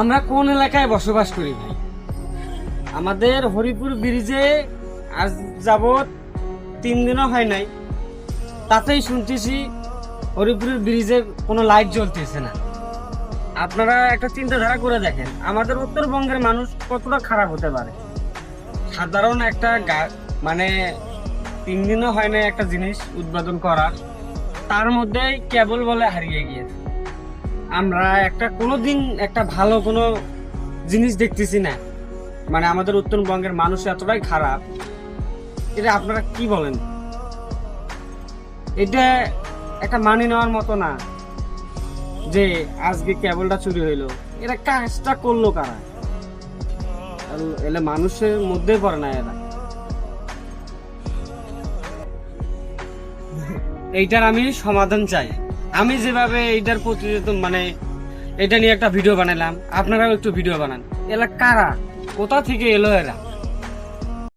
আমরা কোন এলাকায় বসবাস করি ভাই? আমাদের হরিপুর ব্রিজে আজ যাবৎ তিন দিনও হয় নাই। তাতেই শুনতেছি হরিপুরের ব্রিজে কোনো লাইট জ্বলতেছে না। আপনারা একটা চিন্তাধারা করে দেখেন, আমাদের উত্তরবঙ্গের মানুষ কতটা খারাপ হতে পারে? সাধারণ একটা মানে তিন দিনও হয় না একটা জিনিস উৎপাদন করার তার মধ্যে কেবল বলে হারিয়ে গিয়েছে। আমরা একটা কোনো দিন একটা ভালো কোনো জিনিস দেখতেছি না। মানে আমাদের উত্তরবঙ্গের মানুষ এতটাই খারাপ। এটা আপনারা কি বলেন? এটা একটা মানি নেওয়ার মতো না যে আজকে কেবলটা চুরি হইল। এরা কাজটা করল কারা? এলে মানুষের মধ্যে পড়ে না এরা। এইটার আমি সমাধান চাই। আমি যেভাবে এটার প্রতিবেদন মানে এটা নিয়ে একটা ভিডিও বানাইলাম আপনারাও একটু ভিডিও বানান। এলা কারা? কোথা থেকে এলো এরা?